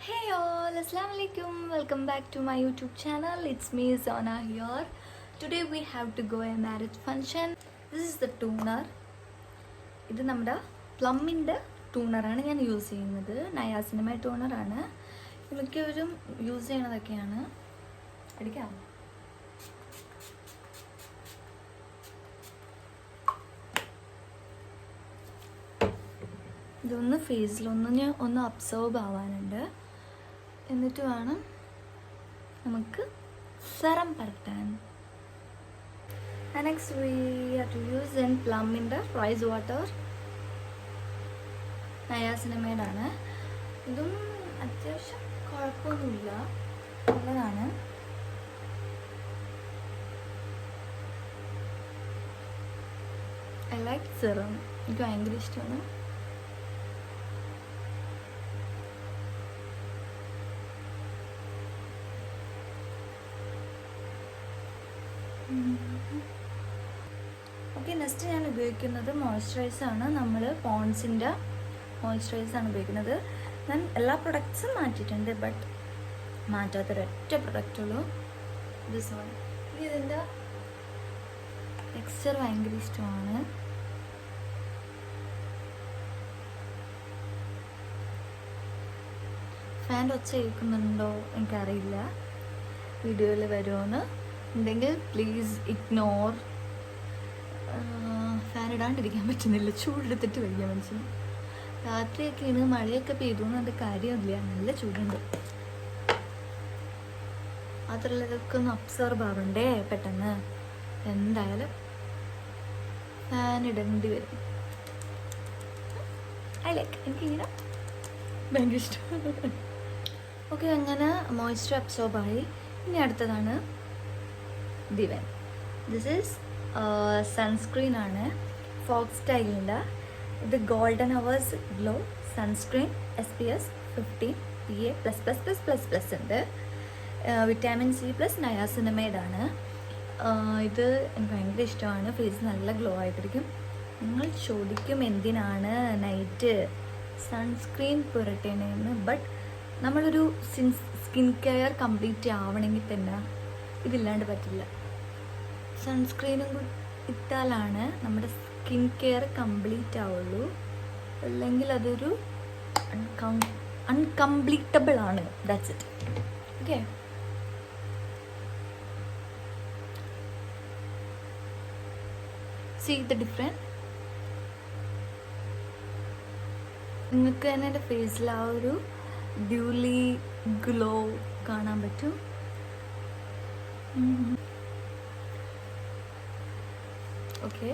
Hey all, Assalamu alaikum. Welcome back to my YouTube channel. It's me Zona here. Today we have to go a marriage function. This is the toner. ഇത് നമ്മുടെ പ്ലമ്മിന്റെ ടൂണറാണ് ഞാൻ use ചെയ്യുന്നത് നയാസിനമ ടൂണറാണ് മിക്കവരും use ചെയ്യണതൊക്കെയാണ് അടിക്കാം ഇതൊന്ന് ഫേസിലൊന്ന് ഒന്ന് absorb ആവാനുണ്ട് എന്നിട്ട് വേണം നമുക്ക് serum പരട്ടാൻ next we are to use in പ്ലമ്മിന്റെ rice water നയാസിനമേഡാണ് ഇതും അത്യാവശ്യം കുഴപ്പമൊന്നുമില്ല. നല്ലതാണ്. ഐ ലൈക്ക് സെറം എനിക്ക് ഭയങ്കര ഇഷ്ടമാണ്. ഓക്കെ നെക്സ്റ്റ് ഞാൻ ഉപയോഗിക്കുന്നത് ആണ്. നമ്മൾ പോൺസിന്റെ ആണ് ഉപയോഗിക്കുന്നത്. ഞാൻ എല്ലാ പ്രൊഡക്ട്സും മാറ്റിയിട്ടുണ്ട് ബട്ട് മാറ്റാത്തൊരൊറ്റ പ്രൊഡക്റ്റുള്ളൂ ദിസ് വൺ ഇതിന്റെ ടെക്സ്ചർ ഭയങ്കര ഇഷ്ടമാണ്. ഫാന്റെ ഒച്ച കേൾക്കുന്നുണ്ടോ എനിക്കറിയില്ല. വീഡിയോയിൽ വരുമോയെന്ന് ഉണ്ടെങ്കിൽ പ്ലീസ് ഇഗ്നോർ ഫാൻ ഇടാണ്ടിരിക്കാൻ പറ്റുന്നില്ല. ചൂടെടുത്തിട്ട് വയ്യ മനുഷ്യന് രാത്രിയൊക്കെയാണ് മഴയൊക്കെ പെയ്തു എന്നത് കാര്യമില്ല. നല്ല ചൂടുണ്ട്. മാത്രമല്ല ഇതൊക്കെ ഒന്ന് അബ്സർവ് ആവണ്ടേ പെട്ടെന്ന്. എന്തായാലും ഫാൻ ഇടേണ്ടി വരും ഐ ലൈക്ക് ഭയങ്കര ഇഷ്ടമാണ്. ഓക്കെ അങ്ങനെ മോയ്സ്ചർ അബ്സോർബായി ഇനി അടുത്തതാണ്. ദിവൻ ദിസ് ഈസ് സൺസ്ക്രീൻ ആണ് ഫോക്സ് സ്റ്റൈലിന്റെ ഇത് golden hours glow sunscreen S P S fifteen P A plus plus plus plus plus ഉണ്ട്. വിറ്റാമിൻ സി പ്ലസ് നയാസിനമൈഡാണ് ഇത് എനിക്ക് ഭയങ്കര ഇഷ്ടമാണ്. ഫേസ് നല്ല ഗ്ലോ ആയിട്ടിരിക്കും. നിങ്ങൾ ചോദിക്കും എന്തിനാണ് നൈറ്റ് സൺസ്ക്രീൻ പുരട്ടേണ്ടതെന്ന് ബട്ട് നമ്മളൊരു സ്കിൻ കെയർ കംപ്ലീറ്റ് ആവണമെങ്കിൽ തന്നെ ഇതില്ലാണ്ട് പറ്റില്ല. സൺസ്ക്രീനും ഇട്ടാലാണ് നമ്മുടെ സ്കിൻ കെയർ കംപ്ലീറ്റ് ആവുള്ളൂ. അല്ലെങ്കിൽ അതൊരു അൺകംപ്ലീറ്റബിൾ ആണ്. That's it okay see the different നിങ്ങൾക്ക് തന്നെ എന്റെ ഫേസിൽ ആ ഒരു ഡ്യൂലി ഗ്ലോ കാണാൻ പറ്റും. ഓക്കെ.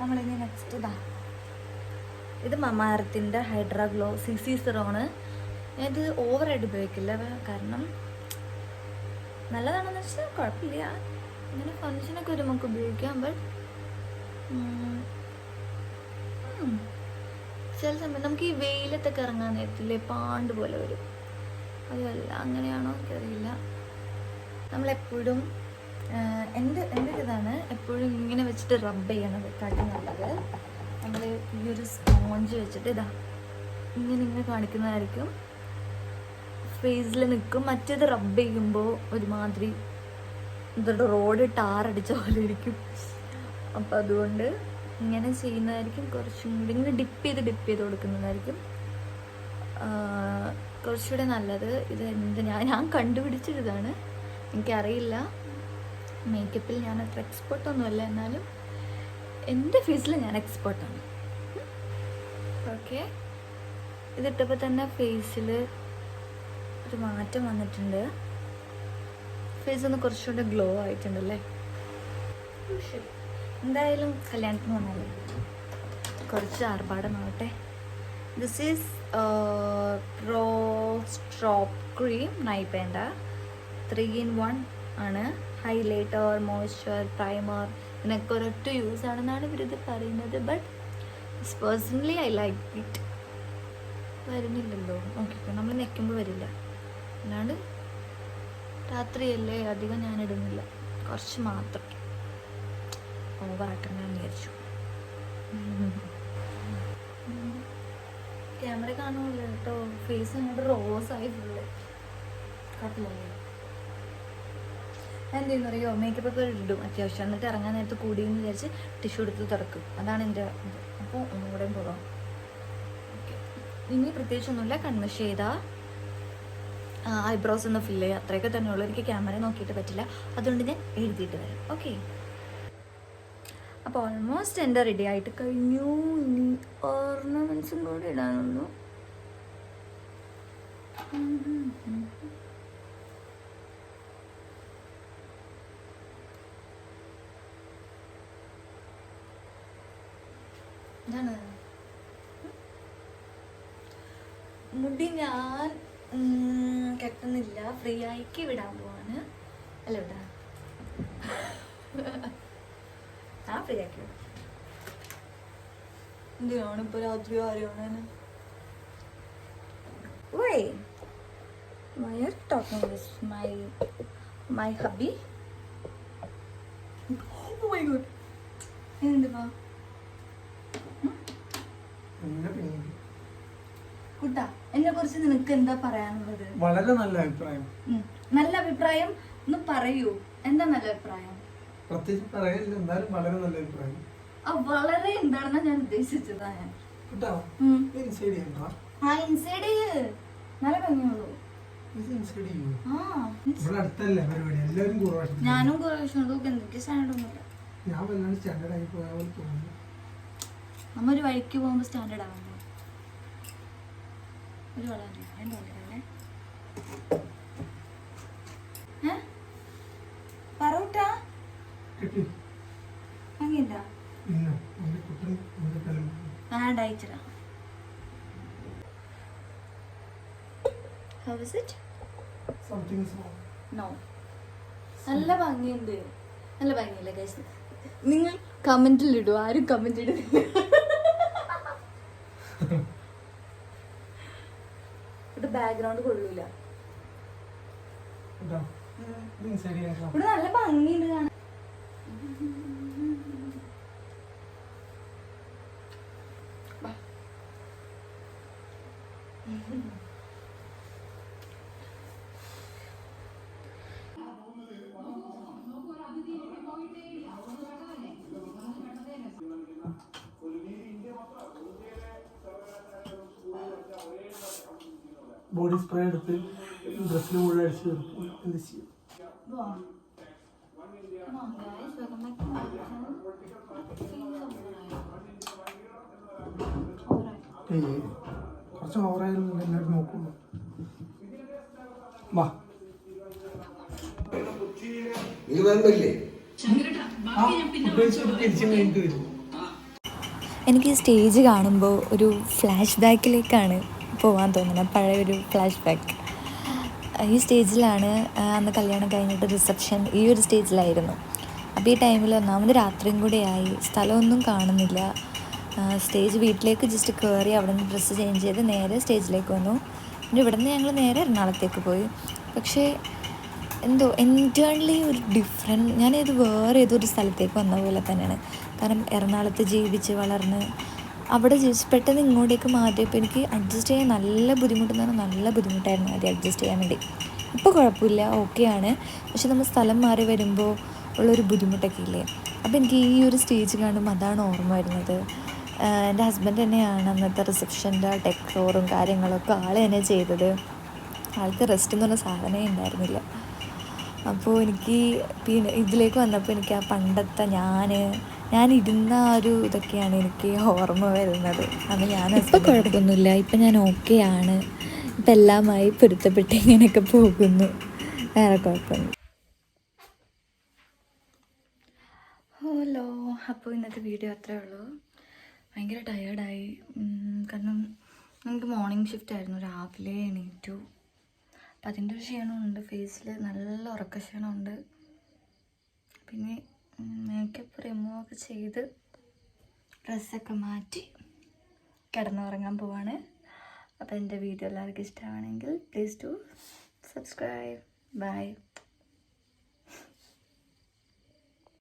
നമ്മളിനി നെക്സ്റ്റ് ഇതാ. ഇത് മമാരത്തിന്റെ ഹൈഡ്രാ ഗ്ലോ സി സി സിറോണ് ഇത് ഓവറായിട്ട് ഉപയോഗിക്കില്ല. കാരണം നല്ലതാണെന്ന് വെച്ചാൽ കുഴപ്പമില്ല. ഇങ്ങനെ ഫങ്ഷനൊക്കെ ഒരു നമുക്ക് ഉപയോഗിക്കാം. ബട്ട് ചില സമയം നമുക്ക് ഈ വെയിലത്തൊക്കെ ഇറങ്ങാൻ നേരത്തില്ലേ പാണ്ട് പോലെ വരും. അതല്ല അങ്ങനെയാണോ എനിക്കറിയില്ല. നമ്മളെപ്പോഴും എന്റെ എന്റെ ഇതാണ് എപ്പോഴും ഇങ്ങനെ വെച്ചിട്ട് റബ്ബ് ചെയ്യണത്. കാട്ടി നല്ലത് നമ്മൾ ഈ ഒരു സ്പോഞ്ച് വെച്ചിട്ട് ഇതാ ഇങ്ങനെ ഇങ്ങനെ കാണിക്കുന്നതായിരിക്കും. ഫേസിൽ നിൽക്കും മറ്റേത് റബ്ബ് ചെയ്യുമ്പോൾ ഒരുമാതിരി ഇതൊരു റോഡ് ടാറടിച്ച പോലെ ഇരിക്കും. അപ്പം അതുകൊണ്ട് ഇങ്ങനെ ചെയ്യുന്നതായിരിക്കും. കുറച്ചും കൂടി ഇങ്ങനെ ഡിപ്പ് ചെയ്ത് ഡിപ്പ് ചെയ്ത് കൊടുക്കുന്നതായിരിക്കും. കുറച്ചുകൂടെ നല്ലത്. ഇത് എന്ത് ഞാൻ ഞാൻ കണ്ടുപിടിച്ചതാണ് എനിക്കറിയില്ല. മേക്കപ്പിൽ ഞാൻ അത്ര എക്സ്പേർട്ടൊന്നുമല്ല എന്നാലും എന്റെ ഫേസിൽ ഞാൻ എക്സ്പേർട്ടാണ് ഓക്കെ ഇതിട്ടപ്പോൾ തന്നെ ഫേസിൽ ഒരു മാറ്റം വന്നിട്ടുണ്ട്. ഫേസ് ഒന്ന് കുറച്ചുകൂടെ ഗ്ലോ ആയിട്ടുണ്ടല്ലേ? എന്തായാലും കല്യാണത്തിന് വന്നാലേ കുറച്ച് ആർഭാടമാവട്ടെ. ദിസ് ഈസ് പ്രോ സ്ട്രോപ്പ് ക്രീം നൈപ്പേണ്ട ത്രീ ഇൻ വൺ ആണ്. ഹൈലൈറ്റർ മോയ്സ്ചർ പ്രൈമർ ഇതിനൊക്കെ ഒരൊറ്റ യൂസ് ആണെന്നാണ് ഇവരിത് പറയുന്നത്. But personally I like it വരുന്നില്ലല്ലോ. നോക്കിക്കോ നമ്മൾ നിൽക്കുമ്പോൾ വരില്ല. അല്ലാണ്ട് രാത്രിയല്ലേ അധികം ഞാൻ ഇടുന്നില്ല കുറച്ച് മാത്രം. ഓവറാക്കണ്ടെന്ന് വിചാരിച്ചു. ക്യാമറ കാണുമല്ലോ കേട്ടോ. ഫേസ് അങ്ങോട്ട് റോസ് ആയി ഫുള്ള് ഞാൻ എന്ത് ചെയ്യുന്നറിയോ മേക്കപ്പ് ഒക്കെ ഇടും അത്യാവശ്യം. എന്നിട്ട് ഇറങ്ങാൻ നേരത്ത് കൂടി എന്ന് വിചാരിച്ച് ടിഷ്യൂ എടുത്ത് തുറക്കും. അതാണ് എന്റെ ഇത്. അപ്പോൾ ഒന്നുകൂടെ പോകാം ഓക്കെ ഇനി പ്രത്യേകിച്ചൊന്നുമില്ല. കൺവെഷ് ചെയ്താൽ ഐബ്രോസ് ഒന്ന് ഫില്ല് ചെയ്യുക അത്രയൊക്കെ തന്നെ ഉള്ളൂ എനിക്ക് ക്യാമറ നോക്കിയിട്ട് പറ്റില്ല. അതുകൊണ്ട് ഞാൻ എഴുതിയിട്ട് വരാം. ഓക്കെ അപ്പോൾ ഓൾമോസ്റ്റ് എന്റെ റെഡി ആയിട്ട് കഴിഞ്ഞു. ഇനി ഓർണമെന്റ്സും കൂടി ഇടാനുള്ളൂ. എന്താണ്? മുടി ഞാൻ കെട്ടുന്നില്ല. ഫ്രീ ആയിക്ക് വിടാൻ പോവാണ്. അല്ല വിടാ. ആ ഫ്രീ ആക്കി വിടാം. എന്തിനാണ് ഇപ്പൊ രാത്രി ആരെയാണ് ഓയ് why are you talking this my my hubby. Oh my god. എന്തുവാ പിന്നെ പിന്നെ എന്നെ കുറിച്ച് നിനക്ക് എന്താ പറയാനുള്ളത്? വളരെ നല്ല അഭിപ്രായം. നല്ല അഭിപ്രായം ഒന്ന് പറയൂ. എന്താ നല്ല അഭിപ്രായം? പ്രത്യേകിച്ച് പറയാനില്ല എന്നാലും വളരെ നല്ല അഭിപ്രായം. ആ വളരെ എന്താണെന്നാ ഞാൻ ഉദ്ദേശിച്ചതാ ഞാൻ. കേട്ടോ? ഇൻസൈഡ് ചെയ്യണ്ട ആ ഇൻസൈഡ് നല്ല ഭംഗിയുള്ളൂ ഞാനും വിഷമം എനിക്ക് സ്റ്റാൻഡേർഡ് ഒന്നുമില്ല ഞാൻ വല്ലാണ്ട് സ്റ്റാൻഡേർഡ് ആയി പോയ പോലെ തോന്നുന്നു നമ്മ ഒരു വഴിക്ക് പോകുമ്പോൾ സ്റ്റാൻഡേർഡ് ആവുന്നു ഒരു വളരെ ഞാൻ വളരല്ലേ പറൂട്ട വേണ്ട അയച്ചിടാ. How is it? നല്ല ഭംഗിയുണ്ട്. നല്ല ഭംഗിയില്ല ഗൈസ് നിങ്ങൾ കമന്റിൽ ഇടൂ. ആരും കമന്റ് ഇടുന്നില്ല ഇവിടെ ബാക്ക്ഗ്രൗണ്ട് കൊള്ളൂല. ഇത്. ഇൻസൈഡ് ചെയ്യാൻ ഇവിടെ നല്ല ഭംഗിയുണ്ട് കാണാൻ. ബാ. ബോഡി സ്പ്രേ എടുത്ത് ഡ്രസ്സിന് മുഴുവൻ അടിച്ച് തീർക്കും എന്ത് ചെയ്യും. ഏയ് കുറച്ച് ഓവറായാലും എല്ലാവരും നോക്കുള്ളൂ വാ. എനിക്ക് ഈ സ്റ്റേജ് കാണുമ്പോൾ ഒരു ഫ്ലാഷ് ബാക്കിലേക്കാണ് പോകാൻ പഴയ ഒരു ഫ്ലാഷ് ബാക്ക് ഈ സ്റ്റേജിലാണ് അന്ന് കല്യാണം കഴിഞ്ഞിട്ട് റിസപ്ഷൻ ഈ ഒരു സ്റ്റേജിലായിരുന്നു അപ്പോൾ ഈ ടൈമിൽ ഒന്നാമത് രാത്രിയും കൂടെ ആയി. സ്ഥലമൊന്നും കാണുന്നില്ല. സ്റ്റേജ് വീട്ടിലേക്ക് ജസ്റ്റ് കയറി അവിടെ നിന്ന് ഡ്രസ്സ് ചേഞ്ച് ചെയ്ത് നേരെ സ്റ്റേജിലേക്ക് വന്നു. പിന്നെ ഇവിടെ നിന്ന് ഞങ്ങൾ നേരെ എറണാകുളത്തേക്ക് പോയി. പക്ഷേ എന്തോ ഇന്റേണലി ഒരു ഡിഫറെന്റ് ഞാനിത് വേറെ ഏതൊരു സ്ഥലത്തേക്ക് വന്ന പോലെ തന്നെയാണ്. കാരണം എറണാകുളത്ത് ജീവിച്ച് വളർന്ന് അവിടെ ജീവിച്ച് പെട്ടെന്ന് ഇങ്ങോട്ടേക്ക് മാറിയപ്പോൾ എനിക്ക് അഡ്ജസ്റ്റ് ചെയ്യാൻ നല്ല ബുദ്ധിമുട്ടെന്ന് പറഞ്ഞാൽ നല്ല ബുദ്ധിമുട്ടായിരുന്നു ആദ്യം അഡ്ജസ്റ്റ് ചെയ്യാൻ വേണ്ടി. ഇപ്പോൾ കുഴപ്പമില്ല ഓക്കെയാണ് പക്ഷെ നമ്മൾ സ്ഥലം മാറി വരുമ്പോൾ ഉള്ളൊരു ബുദ്ധിമുട്ടൊക്കെ ഇല്ലേ? അപ്പോൾ എനിക്ക് ഈ ഒരു സ്റ്റേജ് കാണുമ്പോൾ അതാണ് ഓർമ്മ വരുന്നത്. എന്റെ ഹസ്ബൻഡ് തന്നെയാണ് അന്നത്തെ റിസപ്ഷന്റെ ഫ്ലോറും കാര്യങ്ങളൊക്കെ ആൾ തന്നെ ചെയ്തത്. ആൾക്ക് റെസ്റ്റ് എന്ന് പറഞ്ഞ സാധനമേ ഉണ്ടായിരുന്നില്ല. അപ്പോൾ എനിക്ക് പിന്നെ ഇതിലേക്ക് വന്നപ്പോൾ എനിക്ക് ആ പണ്ടത്തെ ഞാൻ ഞാൻ ആ ഒരു ഇതൊക്കെയാണ് എനിക്ക് ഓർമ്മ വരുന്നത്. അത് ഞാൻ ഇപ്പം കുഴപ്പമൊന്നുമില്ല. ഇപ്പം ഞാൻ ഓക്കെ ആണ്. ഇപ്പം എല്ലാമായി പൊരുത്തപ്പെട്ട് ഇങ്ങനെയൊക്കെ പോകുന്നു. വേറെ കുഴപ്പമില്ല ഹലോ അപ്പോൾ ഇന്നത്തെ വീഡിയോ അത്രേ ഉള്ളൂ. ഭയങ്കര ടയേർഡായി കാരണം നമുക്ക് മോർണിംഗ് ഷിഫ്റ്റ് ആയിരുന്നു. രാവിലെ എണീറ്റു. അപ്പം അതിന്റെ ഒരു ക്ഷീണമുണ്ട്. ഫേസിൽ നല്ല ഉറക്ക ക്ഷീണമുണ്ട്. പിന്നെ മേക്കപ്പ് റിമൂവ് ഒക്കെ ചെയ്ത് ഡ്രസ്സൊക്കെ മാറ്റി കിടന്നുറങ്ങാൻ പോവാണ്. അപ്പോൾ എന്റെ വീഡിയോ എല്ലാവർക്കും ഇഷ്ടമാണെങ്കിൽ പ്ലീസ് ടു സബ്സ്ക്രൈബ് ബൈ